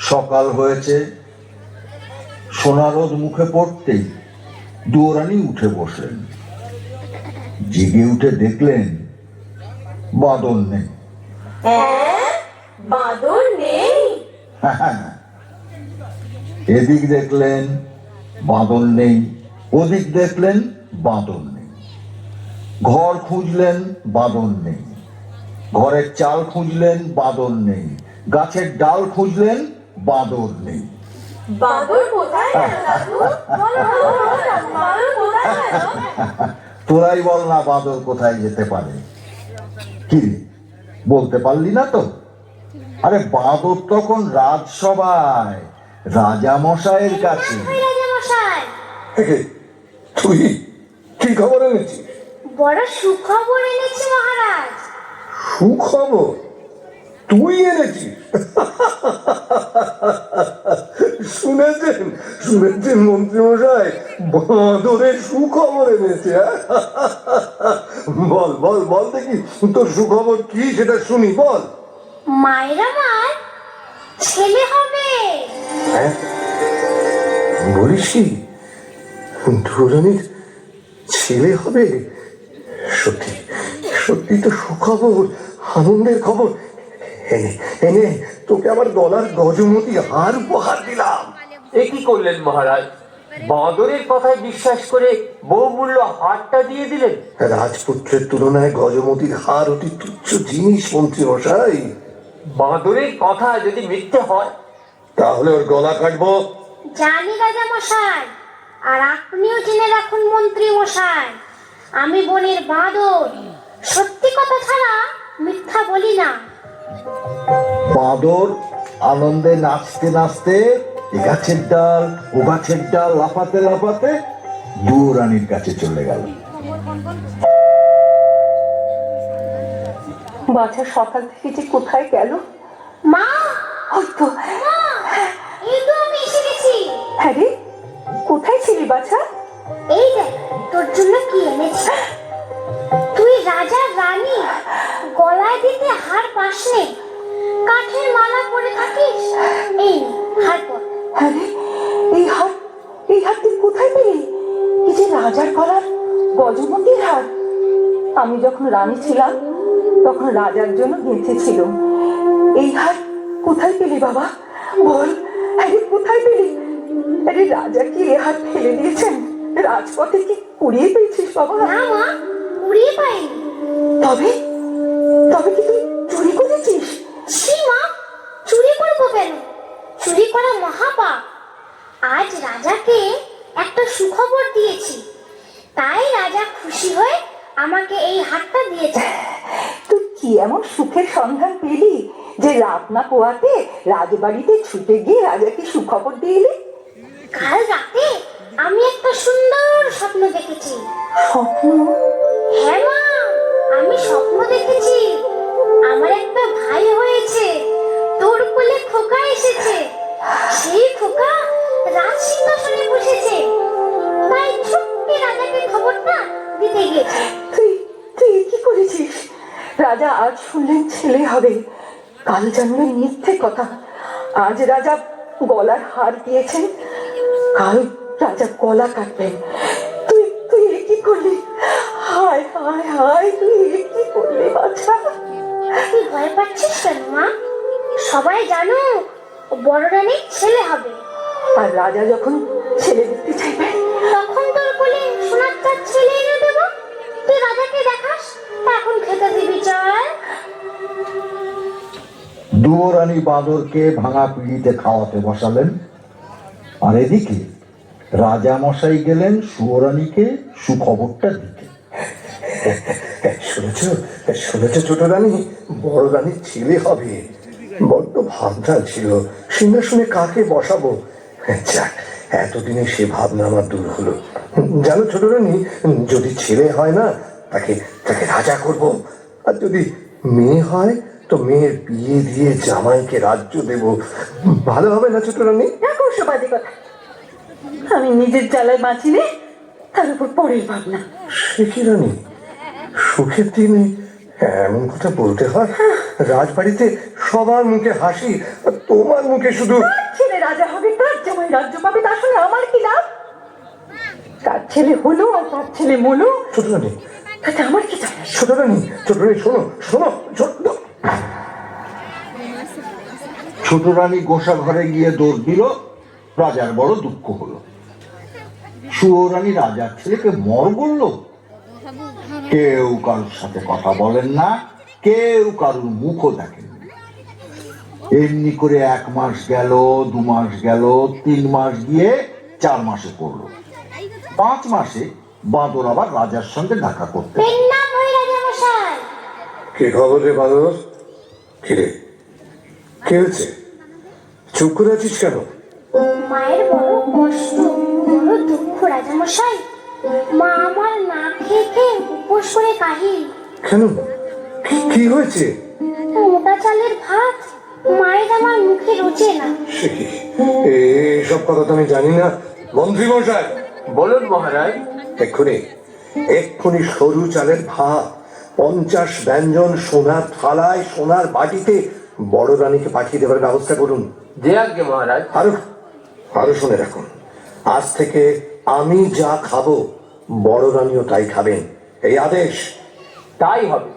সকাল হয়েছে। সোনারোদ মুখে পড়তেই দুয়ারানি উঠে বসলেন জেগে উঠে দেখলেন বাদল নেই। হ্যাঁ? নেই? এদিক দেখলেন বাদল নেই। ওদিক দেখলেন বাদল নেই। ঘর খুঁজলেন বাদল নেই। ঘরের চাল খুঁজলেন বাদল নেই। গাছের ডাল খুঁজলেন বাদল নেই। বাদর কোথায় বাদর তোরাই বল না বাদল কোথায় যেতে পারে। কি? বলতে পারলি না তো? আরে বাদর তখন রাজসভায় রাজা মশাইয়ের কাছে তুই কি খবর এনেছিস? বড় সুখবর এনেছি মহারাজ। সুখবর? তুই এনেছিস? শুনেছেন? শুনেছেন মন্ত্রী মশাই বাঁদরের সুখবর এনেছে হ্যাঁ? বল বল বল দেখি তোর সুখবর কি সেটা শুনি বল। মায়ের আমার ছেলে হবে। হ্যাঁ? বলিস কি? ধুরানির ছেলে হবে? সত্যি সত্যি তো সুখবর আনন্দের খবর। এনে তোকে আমার গলার গজমতি হার উপহার দিলাম। এ কি করলেন মহারাজ? বাঁদরের কথায় বিশ্বাস করে বহুমূল্য হারটা দিয়ে দিলেন? রাজপুত্রের তুলনায় গজমতির হার অতি তুচ্ছ জিনিস মন্ত্রী মশাই। বাঁদরের কথা যদি মিথ্যে হয়? তাহলে ওর গলা কাটবো। জানি রাজা মশাই আর আপনিও জেনে রাখুন মন্ত্রী মশাই আমি বনের বাঁদর। সত্যি কথা ছাড়া মিথ্যা বলি না। বাদর আনন্দে নাচতে নাচতে এ গাছের ডাল ও গাছের ডাল লাফাতে লাফাতে দুরানির কাছে চলে গেল। বাছা সকাল থেকে যে কোথায় গেল? মা! হয়তো মা! তো আমি এসে গেছি। হ্যাঁ রে কোথায় ছিলি বাছা? এই দেখ তোর জন্য কি এনেছি। তুই রাজা রানী গলায় দিতে হার নে। কাঠের মালা পরে থাকিস। এই হার পর। হ্যাঁ রে এই হাত এই হাত তুই কোথায় পেলি? এই যে রাজার গলার গজমন্দির হাত আমি যখন রানী ছিলাম তখন রাজার জন্য গেঁথেছিল এই হাত কোথায় পেলি বাবা? বল আরে কোথায় পেলি? আরে রাজা কি এ হাত ফেলে দিয়েছেন? রাজপথে কি কুড়িয়ে পেয়েছিস বাবা? না মা উড়িয়ে পাইনি তবে তবে কি তুই চুরি করেছিস? ছি মা চুরি করব কেন? চুরি করা মহাপাপ। আজ রাজাকে একটা সুখবর দিয়েছি। তাই রাজা খুশি হয়ে আমাকে এই হাতটা দিয়েছে। তুই কি এমন সুখের সন্ধান পেলি যে রাত না পোয়াতে রাজবাড়িতে ছুটে গিয়ে রাজাকে সুখবর দিয়ে কাল রাতে আমি একটা সুন্দর স্বপ্ন দেখেছি। স্বপ্ন? হ্যাঁ মা, আমি স্বপ্ন দেখেছি। আমার একটা ভাই হয়েছে। তোর কোলে খোকা এসেছে। সেই খোকা রাজ সিংহাসনে বসেছে। তাই ছুট্টি রাজাকে খবরটা দিতে গিয়েছে। তুই তুই কি করেছিস? রাজা আজ শুনলেন ছেলে হবে। কাল জানলেন মিথ্যে কথা। আজ রাজা গলার হার দিয়েছেন। কাল রাজা গলা কাটবেন। তুই কি করলি বাছা। তুই ভয় পাচ্ছিস কেন মা? সবাই জানো ও বড় রানীর ছেলে হবে। আর রাজা যখন ছেলে দেখতে চাইবে? তখন তোর কোলে সোনার চাঁদ ছেলে এনে দেবো। তুই রাজাকে দেখাস এখন খেতে দিবি চল। দুয়োরানি বাঁদরকে ভাঙা পিড়িতে খাওয়াতে বসালেন। আর এদিকে রাজা মশাই গেলেন সুয়োরানীকে সুখবরটা দিতে। শুনেছ? শুনেছ ছোট রানী বড় রানীর ছেলে হবে। বড্ড ভাবনা ছিল। সিংহাসনে কাকে বসাবো? যাক এতদিনে সে ভাবনা আমার দূর হলো। জানো ছোট রানী যদি ছেলে হয় না তাকে তাকে রাজা করব। আর যদি মেয়ে হয় তো মেয়ের বিয়ে দিয়ে জামাইকে রাজ্য দেব। ভালো হবে না ছোট রানী রাখো সব বাজে কথা। আমি নিজের জ্বালায় বাঁচি রে তার উপর পরের ভাবনা। সে কি রানী? সুখের দিনে এমন কথা বলতে হয়। রাজবাড়িতে সবার মুখে হাসি আর তোমার মুখে শুধু ছেলে রাজা হবে? তার জামাই রাজ্য পাবে? তার সঙ্গে আমার কি লাভ? তার ছেলে হলো আর তার ছেলে মলো? ছোট রানী তাতে আমার কি আসে? ছোট রানী ছোট রানী শোনো শোনো। ছোট ছোট রানী গোসা ঘরে গিয়ে দৌড় দিল রাজার বড় দুঃখ হলো। সুয়রানী রাজার ছেলেকে মর বলল? কেউ কারোর সাথে কথা বলেন না কেউ কারোর মুখও দেখেন এমনি করে এক মাস গেল দু মাস গেল তিন মাস গিয়ে চার মাসে পড়ল। পাঁচ মাসে বাঁদর আবার রাজার সঙ্গে দেখা করতে কি খবর রে বাদর? কি রে? কে হয়েছে চুপ করে আছিস কেন? মায়ের বড় কষ্ট বড় দুঃখ রাজামশাই মা আমার না খেয়ে খেয়ে উপোস করে কাহিল কেন? কি- হয়েছে? মোটা চালের ভাত মায়ের আমার মুখে রোচে না। এসব কথা তো আমি জানি না। মন্ত্রী মশাই! বলুন মহারাজ। এক্ষুনি এক্ষুনি সরু চালের ভাত পঞ্চাশ ব্যঞ্জন সোনার থালায় সোনার বাটিতে বড় রানীকে পাঠিয়ে দেওয়ার ব্যবস্থা করুন। যে আজ্ঞে মহারাজ। আরও আরও শুনে রাখুন। আজ থেকে আমি যা খাব বড় রানীও তাই খাবেন। এই আদেশ। তাই হবে।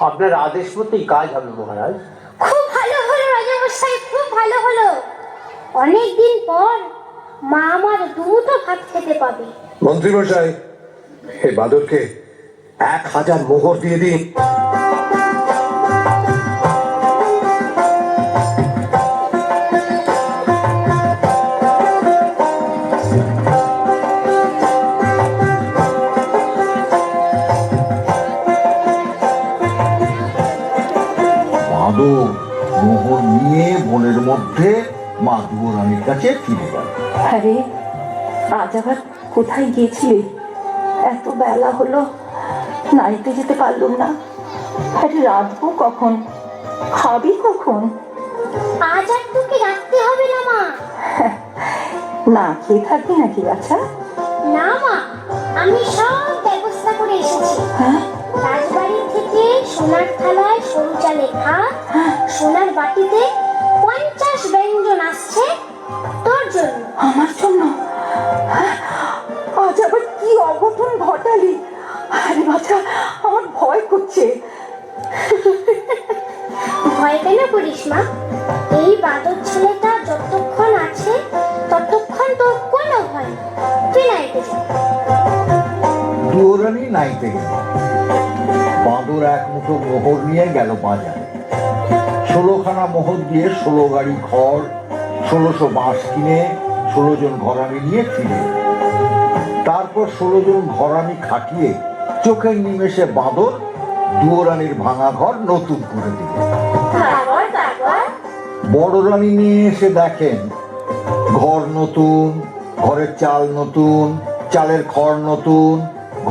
আপনার আদেশ মতোই কাজ হবে মহারাজ। খুব ভালো হলো রাজামশাই খুব ভালো হলো। অনেকদিন পর মা আমার দুটো ভাত খেতে পাবে। মন্ত্রী মশাই হে বাদরকে এক হাজার মোহর দিয়ে দিন। মা রানীর কাছে ফিরে গেল আরে আজ আবার কোথায় গিয়েছিলে? এত বেলা হলো নাইতে যেতে পারলুম না। আরে রাঁধবো কখন? খাবি কখন? আজ আর তোকে রাখতে হবে না মা। না খেয়ে থাকবি নাকি বাচ্চা না মা আমি সব ব্যবস্থা করে এসেছি। হ্যাঁ? রাজবাড়ি থেকে সোনার থালায় সরু চালের ভাত সোনার বাটিতে আমার জন্য? হ্যাঁ? আজ আবার কি অঘটন ঘটালি? আরে বাচ্চা আমার ভয় করছে। ভয় কেন করিস মা? এই বাদর ছেলেটা যতক্ষণ আছে ততক্ষণ তোর কোনো ভয় তুই নাইতে যা। দুয়োরানি নাইতে গেল। বাঁদর এক মুঠো মোহর নিয়ে গেল বাজারে। ষোলোখানা মোহর দিয়ে ষোলো গাড়ি খড় ষোলোশো বাঁশ কিনে ষোলো জন ঘরামি নিয়ে ফিরে। তারপর ষোলো জন ঘরামি খাটিয়ে চোখের নিমেষে বাঁদর দুয়োরানির ভাঙা ঘর নতুন করে দিল। বড় রানী নিয়ে এসে দেখেন ঘর নতুন ঘরের চাল নতুন চালের খড় নতুন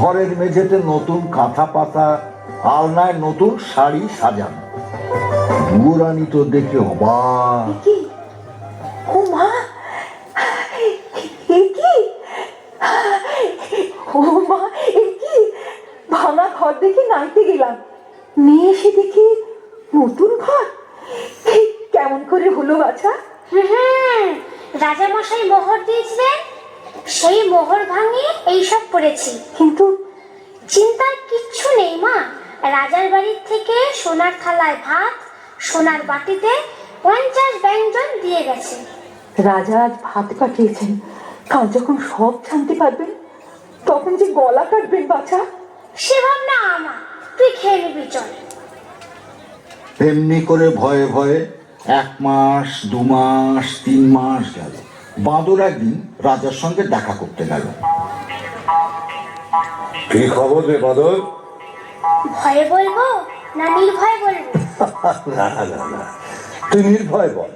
ঘরের মেঝেতে নতুন কাঁথা পাতা আলনায় নতুন শাড়ি সাজানো। রানী তো দেখে অবাক। ও মা এ কি? ও মা এ কি? ভাঙা ঘর দেখে নাইতে গেলাম। মেয়ে এসে দেখি নতুন ঘর। কেমন করে হলো বাছা? হুম রাজামশাই মোহর দিয়েছিলেন সেই মোহর ভাঙিয়ে এইসব করেছি কিন্তু চিন্তার কিচ্ছু নেই মা। রাজার বাড়ির থেকে সোনার থালায় ভাত সোনার বাটিতে পঞ্চাশ ব্যঞ্জন দিয়ে গেছে। রাজা আজ ভাত পাঠিয়েছেন। কাল যখন সব জানতে পারবেন তখন যে গলা কাটবেন বাছা। সে ভাবনা আমার। তুই খেয়ে নিবি চল। এমনি করে ভয়ে ভয়ে এক মাস দু মাস তিন মাস গেল। বাঁদর একদিন রাজার সঙ্গে দেখা করতে গেল। কি খবর রে বাদর? ভয়ে বলব না নির্ভয় বলব? না না না তুই নির্ভয় বল।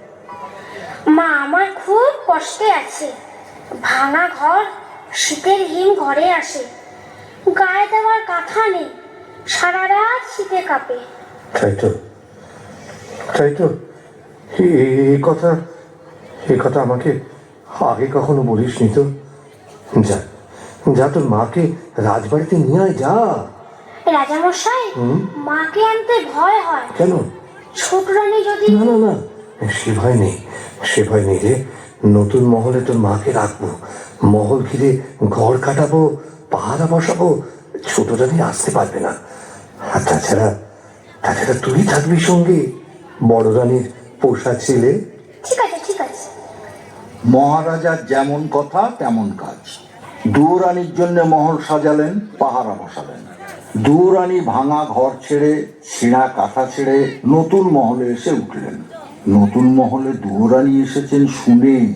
মা আমার খুব কষ্টে আছে। ভাঙা ঘর শীতের হিম ঘরে আসে। গায়ে দেওয়ার কাঁথা নেই সারা রাত শীতে কাঁপে। তাই তো তাই তো। এ- এ কথা এ কথা আমাকে আগে কখনো বলিস নি তো। যা যা তোর মাকে রাজবাড়িতে নিয়ে আয় যা। রাজামশাই মাকে আনতে ভয় হয়। কেন? ছোট রানী যদি না না না সে ভয় নেই। সে ভয় নেই রে নতুন মহলে তোর মাকে রাখব। মহল ঘিরে ঘর কাটাবো পাহারা বসাবো ছোট রানী আসতে পারবে না। আর তাছাড়া তাছাড়া তুই থাকবি সঙ্গে বড় রানীর পোষা ছেলে। ঠিক আছে ঠিক আছে। মহারাজার যেমন কথা তেমন কাজ। দুরানির জন্য মহল সাজালেন পাহারা বসালেন। দুরানি ভাঙা ঘর ছেড়ে ছিঁড়া কাঁথা ছেড়ে নতুন মহলে এসে উঠলেন। নতুন মহলে দুরানি এসেছেন শুনে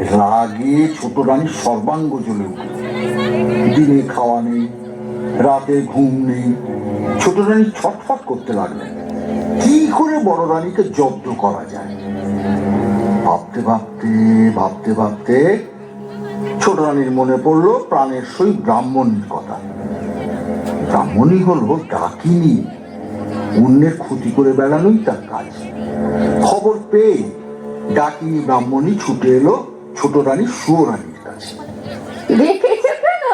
রাগে ছোট রানীর সর্বাঙ্গ জ্বলে উঠল। দিনে খাওয়া নেই, রাতে ঘুম নেই, ছোট রানী ছটফট করতে লাগলেন। কি করে বড় রানীকে জব্দ করা যায়? ভাবতে ভাবতে ভাবতে ভাবতে ছোট রানীর মনে পড়ল প্রাণের সই ব্রাহ্মণীর কথা। ব্রাহ্মণী হলো ডাকিনী, অন্যের ক্ষতি করে বেড়ানোই তার কাজ। খবর পেয়ে ডাকিনী ব্রাহ্মণী ছুটে এলো ছোট রানী সুরানীর কাছে। দেখেছ কেন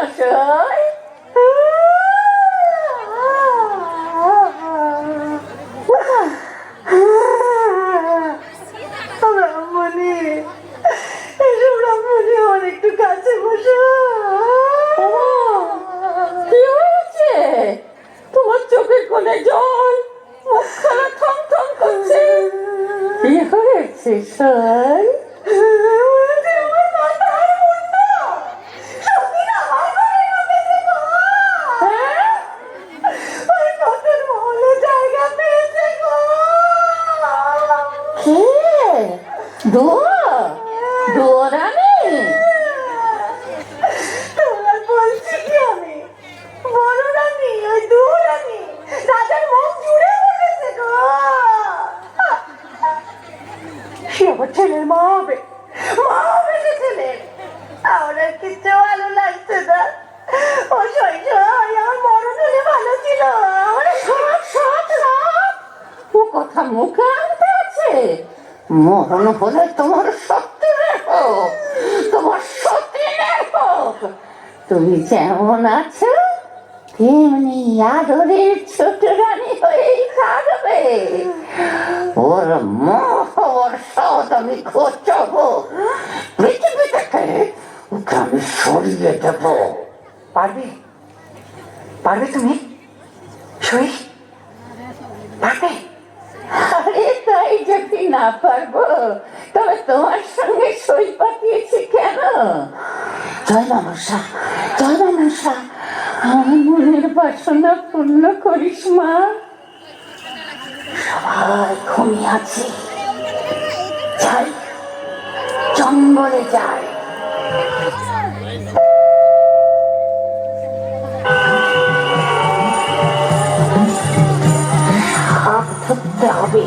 দোয়া দোয়ারানি তোমার বলছি কি আমি বড় রানী ওই দোয়ারানি রাজার মুখ জুড়ে বসেছে গো সে আমার ছেলের মা হবে মা হবে সে ছেলের আমার আর কিচ্ছু ভালো লাগছে না ও শৈশব আমার মরণ হলে ভালো ছিল আমার সব সব সব ও কথা মুখে আনতে আছে মরণ হলে তোমার শত্রুরের হোক তোমার শত্রুরের হোক তুমি যেমন আছো? তেমনি আদরের ছোট রানী হয়েই থাকবে। ওর মোহ ওর সদ আমি খোঁচাবো। পৃথিবী থেকে ওকে আমি সরিয়ে দেবো। পারবে? পারবে তুমি? সই পারবে আরে তাই যদি না পারব? তবে তোমার সঙ্গে সই পাঠিয়েছি কেন? জয় মানসা জয় মানসা আমার মনের বাসনা পূর্ণ করিস, মা। সবাই ঘুমিয়ে আছে। যাই, জঙ্গলে যায় সাপ ধরতে হবে।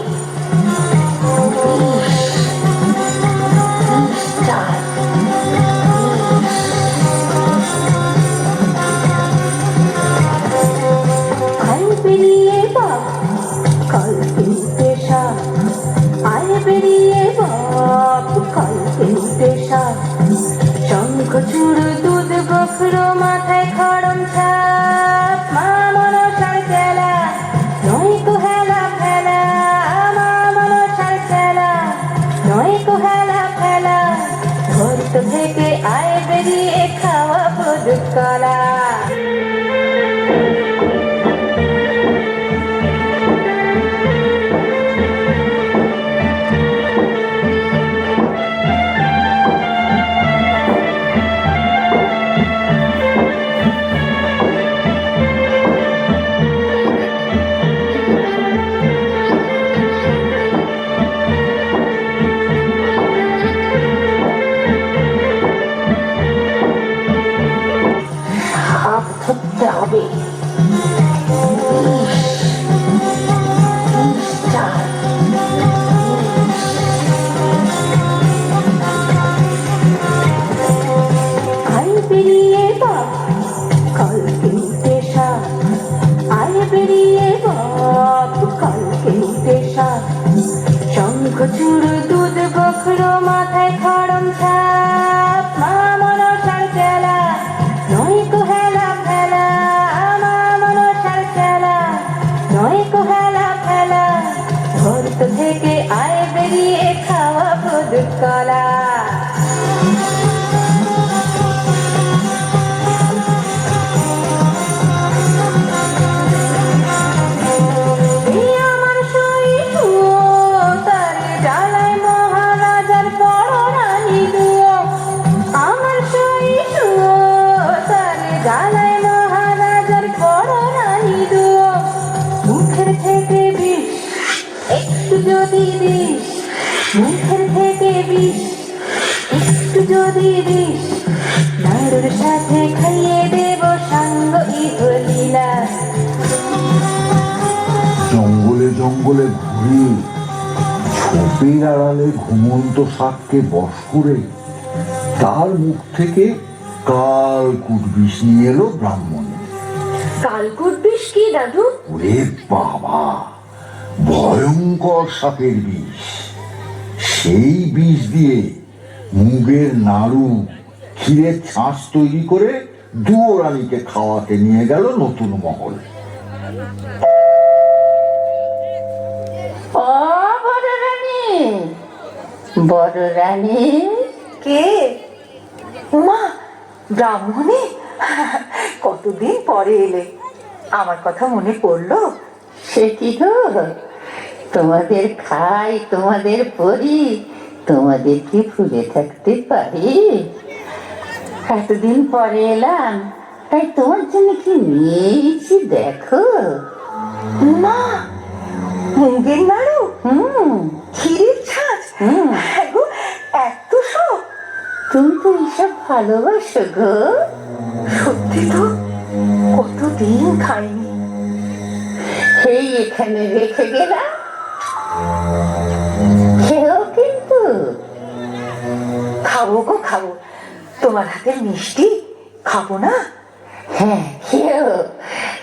Oh. Thank you. ঘুমন্ত শাককে বশ করে তার মুখ থেকে কাল কুটবিষ নিয়ে এলো ব্রাহ্মণ। কালকুট বিষ কি দাদু? ওরে বাবা ভয়ঙ্কর সাপের বিষ। সেই বিষ দিয়ে মুগের নাড়ু ক্ষীরের ছাঁচ তৈরি করে দুয়ো রানীকে খাওয়াতে নিয়ে গেল নতুন মহল। বড় রানী। কে? উমা ব্রাহ্মণী। কতদিন পরে এলে? আমার কথা মনে পড়ল। সে কি তোমাদের খাই তোমাদের পরি তোমাদের কি ভুলে থাকতে পারি? এতদিন পরে এলাম তাই তোমার জন্য কি নিয়েছি দেখো। মা মুগের নাড়ু? হুম। হ্যাঁ গো, এত সব তুমি তো এইসব ভালোবাসো গো। সত্যি তো কতদিন খাইনি। এই এখানে রেখে গেলাম। খেয়েও কিন্তু। খাব গো খাব। তোমার হাতে মিষ্টি খাব না? হ্যাঁ খেয়েও।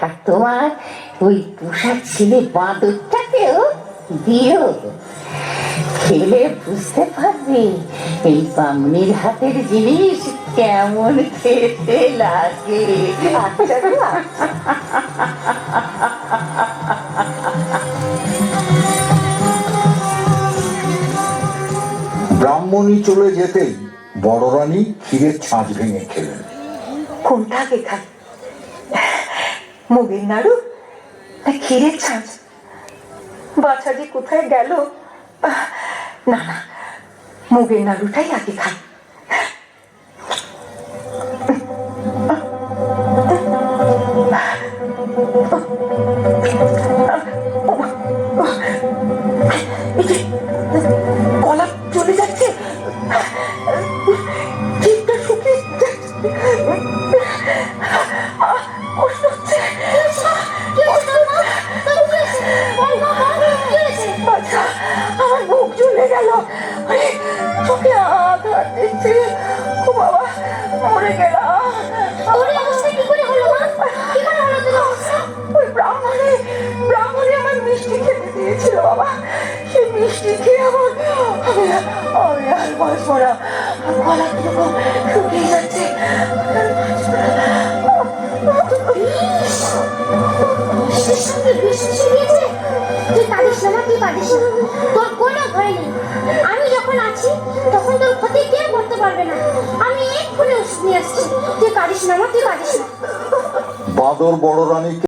আর তোমার ওই পোষার ছেলে বাঁদরটাকেও দিও খেলে বুঝতে পারবে? এই বামনির হাতের জিনিস কেমন খেতে লাগে? আচ্ছা। ব্রাহ্মণী চলে যেতেই বড় রানী ক্ষীরের ছাঁচ ভেঙে খেলেন। কোনটা আগে খাই মুগের নাড়ু না ক্ষীরের ছাঁচ? বাছা যে কোথায় গেল না না মুগের নাড়ুটাই আগে খাই এই ও বাবা মরে গেলাম। ওর অবস্থা কি করে হলো মা? কি করে হলো তোর অবস্থা? ওই ব্রাহ্মণে ব্রাহ্মণে আমার মিষ্টি খেতে দিয়েছিল বাবা। সেই মিষ্টি খেয়ে আমার আমি আমি আর বাঁচবো না গলা কীরকম শুকিয়ে যাচ্ছে। আমি আর বাঁচবো না। বৃষ্টির সঙ্গে বৃষ্টি তুই কাঁদিস না। তুই কাঁদিস তোর কোনো ভয় নেই। আমি যখন আছি তখন তোর ক্ষতি করতে পারবে না। আমি এক্ষুনি নিয়ে আসছি। তুই কাঁদিস না মা, তুই কাঁদিস না। বাদর বড় রানীকে